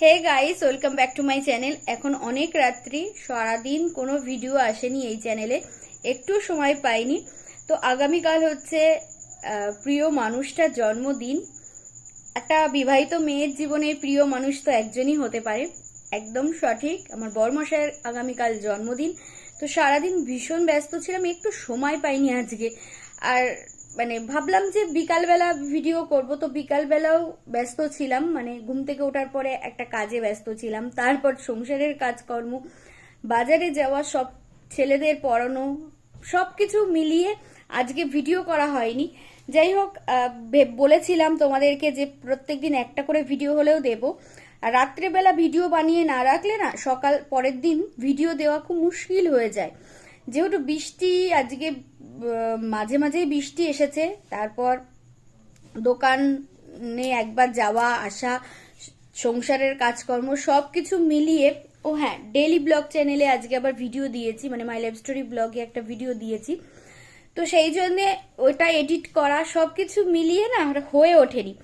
Hey guys welcome back to my channel এখন অনেক রাত্রি, সারাদিন কোনো ভিডিও আসেনি এই চ্যানেলে একটু সময় পাইনি। তো আগামীকাল হচ্ছে প্রিয় মানুষটার জন্মদিন। একটা বিবাহিত মেয়ের জীবনে প্রিয় মানুষ তো একজনই হতে পারে। একদম সঠিক, আমার বর্মশায়ের আগামীকাল জন্মদিন। তো সারাদিন ভীষণ ব্যস্ত ছিলাম, একটু সময় পাইনি আজকে। আর মানে ভাবলাম যে বিকালবেলা ভিডিও করব, তো বিকালবেলাও ব্যস্ত ছিলাম মানে ঘুম থেকে ওঠার পরে একটা কাজে ব্যস্ত ছিলাম। তারপর সংসারের কাজকর্ম, বাজারে যাওয়া, সব ছেলেদের পড়ানো সব কিছু মিলিয়ে আজকে ভিডিও করা হয়নি। যাই হোক বলেছিলাম তোমাদেরকে যে প্রত্যেক দিন একটা করে ভিডিও হলেও দেব। আর রাত্রেবেলা ভিডিও বানিয়ে না রাখলে না, সকাল পরের দিন ভিডিও দেওয়া খুব মুশকিল হয়ে যায়। যেহেতু বৃষ্টি আজকে মাঝে মাঝেই বৃষ্টি এসেছে। তারপর দোকানে একবার যাওয়া, আসা, সংসারের কাজকর্ম সব কিছু মিলিয়ে, ও হ্যাঁ ডেলি ব্লগ চ্যানেলে আজকে আবার ভিডিও দিয়েছি মানে মাই লাইফ স্টোরি ব্লগে একটা ভিডিও দিয়েছি। তো সেই জন্যে ওটা এডিট করা সব কিছু মিলিয়ে না আর হয়ে ওঠেনি।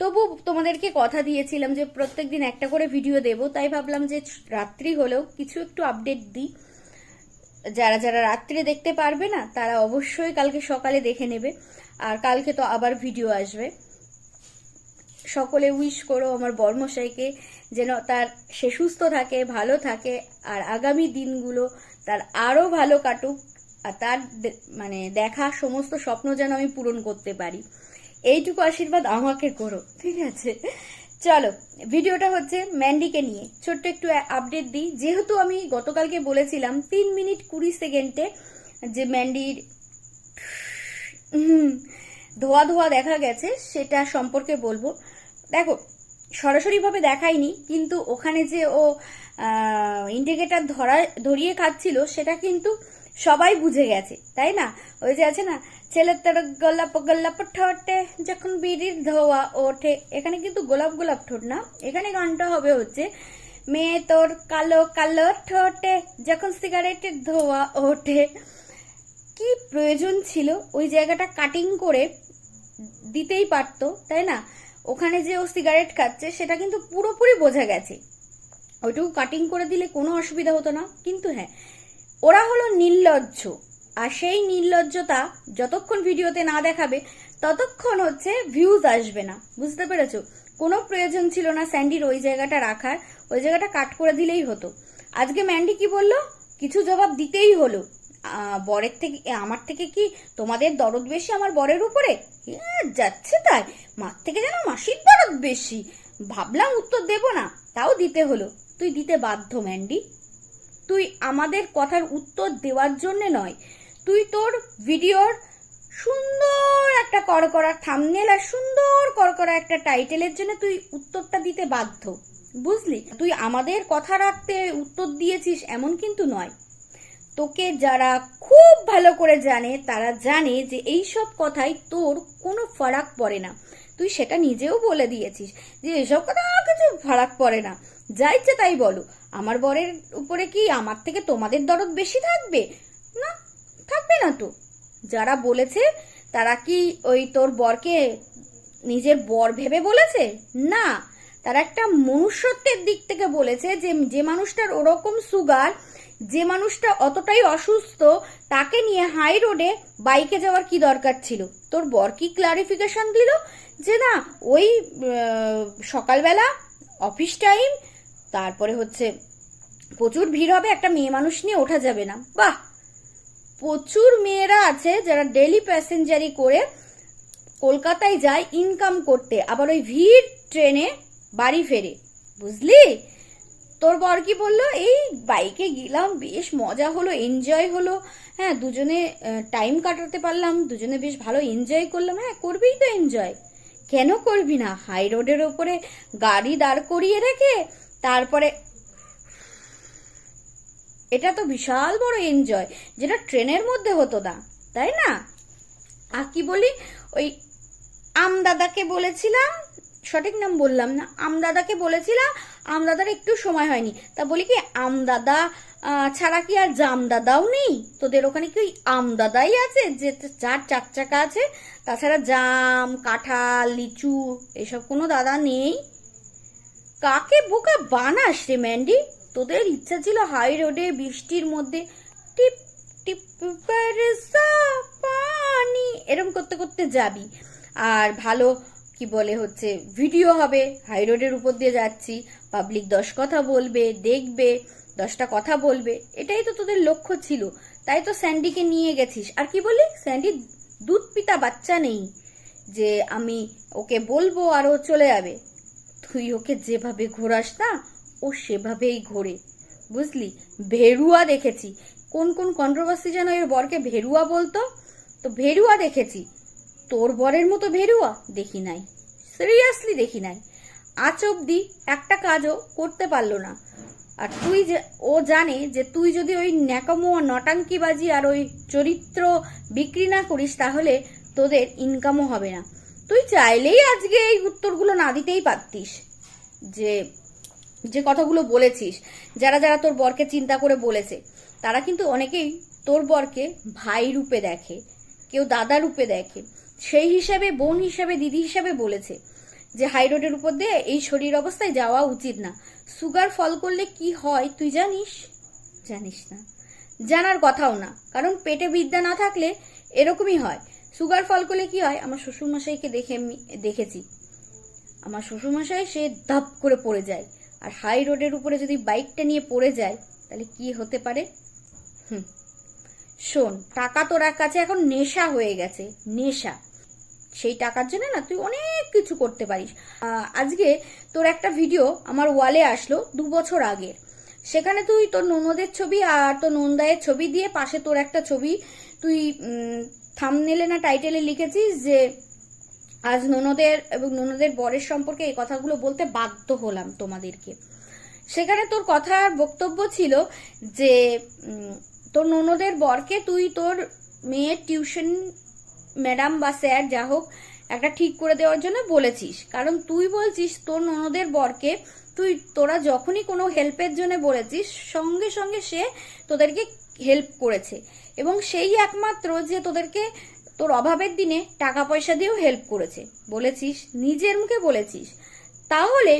তবু তোমাদেরকে কথা দিয়েছিলাম যে প্রত্যেকদিন একটা করে ভিডিও দেব, তাই ভাবলাম যে রাত্রি হলেও কিছু একটু আপডেট দিই। যারা যারা রাত্রে দেখতে পারবে না, তারা অবশ্যই কালকে সকালে দেখে নেবে। আর কালকে তো আবার ভিডিও আসবে। সকলে উইশ করো আমার বর্মশাইকে যেন তার সে সুস্থ থাকে, ভালো থাকে, আর আগামী দিনগুলো তার আরও ভালো কাটুক, আর তার মানে দেখা সমস্ত স্বপ্ন যেন আমি পূরণ করতে পারি। এইটুকু আশীর্বাদ আমাকে করো, ঠিক আছে? চলো, ভিডিওটা হচ্ছে ম্যান্ডিকে নিয়ে। ছোট্ট একটু আপডেট দিই। যেহেতু আমি গতকালকে বলেছিলাম, তিন মিনিট কুড়ি সেকেন্ডে যে ম্যান্ডির ধোয়া ধোয়া দেখা গেছে, সেটা সম্পর্কে বলব। দেখো, সরাসরিভাবে দেখায়নি কিন্তু ওখানে যে ও ইন্ডিকেটার ধরা, ধরিয়ে খাচ্ছিল, সেটা কিন্তু সবাই বুঝে গেছে, তাই না? ওই যে আছে না, ছেলের তোর গোলাপ গোলাপ ঠোঁটে যখন বিড়ির ধোয়া ওঠে, এখানে কিন্তু গোলাপ গোলাপ ঠোঁট না, এখানে গানটা হবে হচ্ছে, মেয়ে তোর কালো কালো ঠোঁটে যখন সিগারেটের ধোয়া ওঠে। কি প্রয়োজন ছিল? ওই জায়গাটা কাটিং করে দিতেই পারতো, তাই না? ওখানে যে ও সিগারেট খাচ্ছে, সেটা কিন্তু পুরোপুরি বোঝা গেছে। ওইটুকু কাটিং করে দিলে কোনো অসুবিধা হতো না, কিন্তু হ্যাঁ ওরা হলো নির্লজ্জ। আর সেই নির্লজ্জতা যতক্ষণ ভিডিওতে না দেখাবে, ততক্ষণ হচ্ছে ভিউজ আসবে না। বুঝতে পেরেছ? কোনো প্রয়োজন ছিল না স্যান্ডির ওই জায়গাটা রাখার, ওই জায়গাটা কাট করে দিলেই হতো। আজকে ম্যান্ডি কি বলল? কিছু জবাব দিতেই হলো। বরের থেকে আমার থেকে কি তোমাদের দরদ বেশি আমার বরের উপরে? যাচ্ছে তাই। মার থেকে যেন মাসির দরদ বেশি। ভাবলাম উত্তর দেব না, তাও দিতে হলো। তুই দিতে বাধ্য ম্যান্ডি। তুই আমাদের কথার উত্তর দেওয়ার জন্য নয়। তুই তোর ভিডিওর সুন্দর একটা করকরা থামনেল আর সুন্দর করকরা একটা টাইটেলের জন্য তুই উত্তরটা দিতে বাধ্য। বুঝলি? তুই আমাদের কথা রাখতে উত্তর দিয়েছিস এমন কিন্তু নয়। তোকে যারা খুব ভালো করে জানে, তারা জানে যে এই সব কথাই তোর কোনো ফারাক পড়ে না। তুই সেটা নিজেও বলে দিয়েছিস যে এসব কথা কিছু ফারাক পড়ে না। যা ইচ্ছে তাই বলো। আমার বরের উপরে কি আমার থেকে তোমাদের দরদ বেশি থাকবে? না থাকবে না তো। যারা বলেছে, তারা কি ওই তোর বরকে নিজের বর ভেবে বলেছে? না, তারা একটা মনুষ্যত্বের দিক থেকে বলেছে যে যে মানুষটার ওরকম সুগার, যে মানুষটা অতটাই অসুস্থ, তাকে নিয়ে হাই রোডে বাইকে যাওয়ার কি দরকার ছিল? তোর বর কি ক্লারিফিকেশন দিল যে না, ওই সকালবেলা অফিস টাইম তারপরে হচ্ছে, প্রচুর ভিড় হবে, একটা মেয়ে মানুষ নিয়ে ওঠা যাবে না। বাহ! প্রচুর মেয়েরা আছে যারা ডেলি প্যাসেঞ্জারি করে কলকাতায় যায় ইনকাম করতে, আবার ওই ভিড় ট্রেনে বাড়ি ফেরে। বুঝলি? তোর বর কি বলল? এই বাইকে গেলাম, বেশ মজা হলো এনজয় হলো। হ্যাঁ দুজনে টাইম কাটাতে পারলাম, দুজনে বেশ ভালো এনজয় করলাম। হ্যাঁ করবিই তো এনজয় কেন করবি না? হাই রোডের ওপরে গাড়ি দাঁড় করিয়ে রেখে তারপরে এটা তো বিশাল বড় এনজয় যেটা ট্রেনের মধ্যে হতো না, তাই না? আর কি বলি? ওই আমদাদাকে বলেছিলাম, সঠিক নাম বললাম না, আমদাদাকে বলেছিলাম, আমদাদার একটু সময় হয়নি। তা বলি কি, আমদাদা ছাড়া কি আর জামদাদাও নেই? তোদের ওখানে কি ওই আমদাদাই আছে, যে চার চার চাকা আছে? তাছাড়া জাম, কাঁঠাল, লিচু, এসব কোনো দাদা নেই। কাকে বোকা বানাস রে, ম্যান্ডি? তোদের ইচ্ছা ছিল হাই রোডে বৃষ্টির মধ্যে টিপ টিপ পানি এরম করতে করতে যাবি। আর ভালো, কি বলে হচ্ছে ভিডিও হবে। হাই রোডের উপর দিয়ে যাচ্ছি। পাবলিক দশ কথা বলবে, দেখবে, দশটা কথা বলবে। এটাই তো তোদের লক্ষ্য ছিল। তাই তো স্যান্ডিকে নিয়ে গেছিস। আর কি বলি স্যান্ডি দুধ পিতা বাচ্চা নেই। যে আমি ওকে বলব আর ও চলে যাবে। তুই ওকে যেভাবে ঘোরাস না, ও সেভাবেই ঘোরে। বুঝলি? ভেরুয়া দেখেছি। কোন কোন কন্ট্রোভার্সি যেন এর বরকে ভেরুয়া বলতো? তো ভেরুয়া দেখেছি। তোর বরের মতো ভেরুয়া? দেখি নাই। সিরিয়াসলি দেখি নাই। আজ অব্দি একটা কাজও করতে পারল না। আর তুই যে, ও জানে যে তুই যদি ওই ন্যাকামো, নটাঙ্কিবাজি আর ওই চরিত্র বিক্রি না করিস তাহলে তোদের ইনকামও হবে না। তুই চাইলেই আজকে এই উত্তরগুলো না দিতেই পারতিস। যে যে কথাগুলো বলেছিস, যারা যারা তোর বরকে চিন্তা করে বলেছে, তারা কিন্তু অনেকেই তোর বরকে ভাই রূপে দেখে, কেউ দাদা রূপে দেখে, সেই হিসাবে, বোন হিসাবে, দিদি হিসাবে বলেছে যে, হাই রোডের উপর দিয়ে এই শরীর অবস্থায় যাওয়া উচিত না। সুগার ফল করলে কি হয় তুই জানিস? জানিস না। জানার কথাও না। কারণ পেটে বিদ্যা না থাকলে এরকমই হয়। সুগার ফল করলে কি হয়? আমার শ্বশুরমশাইকে দেখে দেখেছি। আমার শ্বশুরমশাই সে ধাপ করে পড়ে যায়। আর হাই রোডের উপরে যদি বাইকটা নিয়ে পড়ে যায়, তাহলে কি হতে পারে? হুম। শোন, টাকা তোর কাছে এখন নেশা হয়ে গেছে, নেশা। সেই টাকার জন্য না তুই অনেক কিছু করতে পারিস। আজকে তোর একটা ভিডিও আমার ওয়ালে আসলো দু বছর আগের। সেখানে তুই তোর ননদের ছবি আর তোর নন্দায়ের ছবি দিয়ে পাশে তোর একটা ছবি তুই থামনেলে না টাইটেলে লিখেছিস যে, আজ ননদের এবং ননদের বরের সম্পর্কে এই কথাগুলো বলতে বাধ্য হলাম তোমাদেরকে। সেখানে তোর কথার বক্তব্য ছিল যে তোর ননদের বরকে তুই তোর মেয়ের টিউশন ম্যাডাম বা স্যার যা হোক একটা ঠিক করে দেওয়ার জন্য বলেছিস। কারণ তুই বলছিস তোর ননদের বরকে তুই, তোরা যখনই কোনো হেল্পের জন্য বলেছিস, সঙ্গে সঙ্গে সে তোদেরকে হেল্প করেছে। এবং সেই একমাত্র যে তোদেরকে, তোর অভাবের দিনে টাকা পয়সা দিয়েও হেল্প করেছে। বলেছিস, নিজের মুখে বলেছিস। তাহলে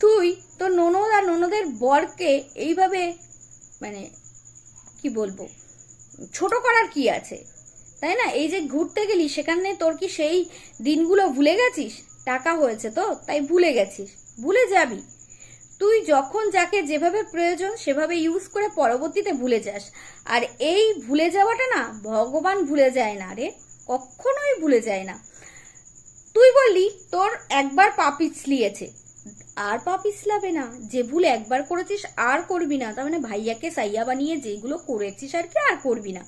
তুই তোর ননদ আর ননদের বরকে এইভাবে মানে কি বলব, ছোট করার কি আছে? তাই না? এই যে ঘুরতে গেলি, সেখানে তোর কি সেই দিনগুলো ভুলে গেছিস? টাকা হয়েছে তো, তাই ভুলে গেছিস। ভুলে যাবি। তুই যখন যাকে যেভাবে প্রয়োজন সেভাবে ইউজ করে পরবর্তীতে ভুলে যাস। আর এই ভুলে যাওয়াটা না ভগবান ভুলে যায় না রে। কখনোই ভুলে যায় না। তুই বললি, তোর একবার পা পিছলিয়েছে। আর পা পিছলাবে না। যে ভুল একবার করেছিস আর করবি না। তার মানে ভাইয়াকে সাইয়া বানিয়ে যেগুলো করেছিস আর কি আর করবি না।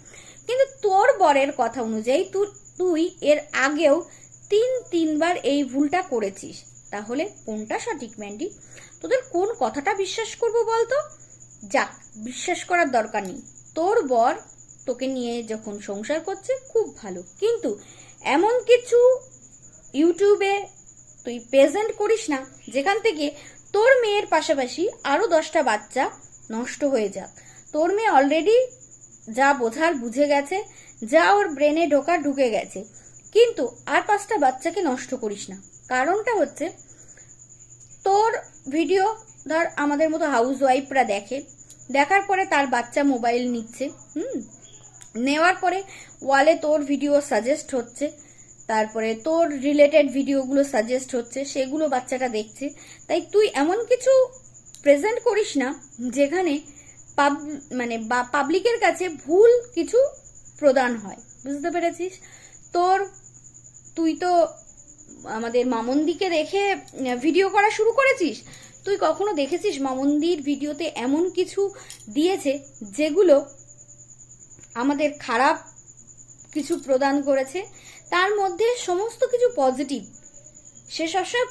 কিন্তু তোর বরের কথা অনুযায়ী তুই তুই এর আগেও তিন তিনবার এই ভুলটা করেছিস। তাহলে কোনটা সঠিক, ম্যান্ডি? তোদের কোন কথাটা বিশ্বাস করব বলতো? যাক, বিশ্বাস করার দরকার নেই। তোর বর তোকে নিয়ে যখন সংসার করছে, খুব ভালো। কিন্তু এমন কিছু ইউটিউবে তুই প্রেজেন্ট করিস না, যেখান থেকে তোর মেয়ের পাশাপাশি আরও দশটা বাচ্চা নষ্ট হয়ে যাক। তোর মেয়ে অলরেডি যা বোঝার বুঝে গেছে, যা ওর ব্রেনে ঢোকা ঢুকে গেছে। কিন্তু আর পাঁচটা বাচ্চাকে নষ্ট করিস না। কারণটা হচ্ছে, তোর ভিডিও ধর আমাদের মতো হাউস ওয়াইফরা দেখে, দেখার পরে তার বাচ্চা মোবাইল নিচ্ছে, হুম? নেওয়ার পরে ওয়ালে তোর ভিডিও সাজেস্ট হচ্ছে, তারপরে তোর রিলেটেড ভিডিওগুলো সাজেস্ট হচ্ছে, সেগুলো বাচ্চাটা দেখছে। তাই তুই এমন কিছু প্রেজেন্ট করিস না, যেখানে পাব মানে বা পাবলিকের কাছে ভুল কিছু প্রদান হয়। বুঝতে পেরেছিস? তোর, তুই তো আমাদের মামন্দিকে দেখে ভিডিও করা শুরু করেছিস? তুই কখনো দেখেছিস মামন্দির ভিডিওতে এমন কিছু দিয়েছে যেগুলো আমাদের খারাপ কিছু প্রদান করেছে? তার মধ্যে সমস্ত কিছু পজিটিভ সে সবসময়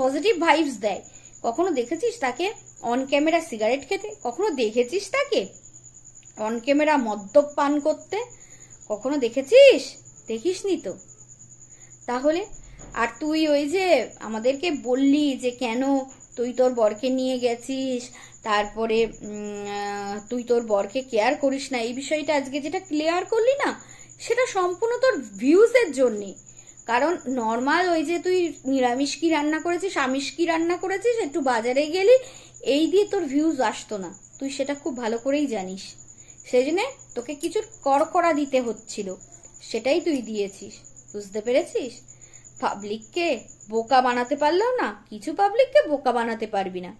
পজিটিভ ভাইবস দেয়। কখনো দেখেছিস তাকে? অন ক্যামেরা সিগারেট খেতে? কখনো দেখেছিস তাকে? অন ক্যামেরা মদ্যপ পান করতে? কখনো দেখেছিস? দেখিসনি তো? তাহলে আর তুই ওই যে আমাদেরকে বললি যে কেন তুই তোর বরকে নিয়ে গেছিস, তারপরে তুই তোর বরকে কেয়ার করিস না, এই বিষয়টা আজকে যেটা ক্লিয়ার করলি না, সেটা সম্পূর্ণ তোর ভিউজের জন্যে। কারণ নর্মাল ওই যে তুই নিরামিষ কি রান্না করেছিস, আমিষ কি রান্না করেছিস, একটু বাজারে গেলি, এই দিয়ে তোর ভিউজ আসতো না। তুই সেটা খুব ভালো করেই জানিস। সেই জন্যে তোকে কিছু কড়কড়া দিতে হচ্ছিল, সেটাই তুই দিয়েছিস। বুঝতে পেরেছিস? পাবলিককে বোকা বানাতে পারলেও না, কিছু পাবলিককে বোকা বানাতে পারবি না।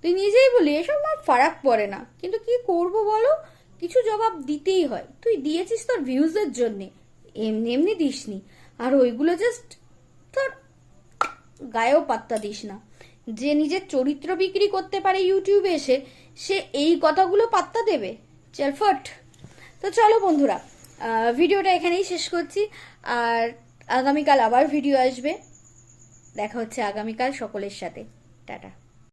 তুই নিজেই বলি, এসব আমার ফারাক পড়ে না। কিন্তু কি করব বলো? কিছু জবাব দিতেই হয়। তুই দিয়েছিস তোর ভিউজের জন্যে। এমনি এমনি দিসনি। আর ওইগুলো জাস্ট তোর গায়েও পাত্তা দিস না। যে নিজের চরিত্র বিক্রি করতে পারে ইউটিউবে এসে, সে এই কথাগুলো পাত্তা দেবে। চেলফট। তো চলো বন্ধুরা ভিডিওটা এখানেই শেষ করছি। আর আগামীকাল আবার ভিডিও আসবে। দেখা হচ্ছে আগামীকাল সকলের সাথে। টাটা।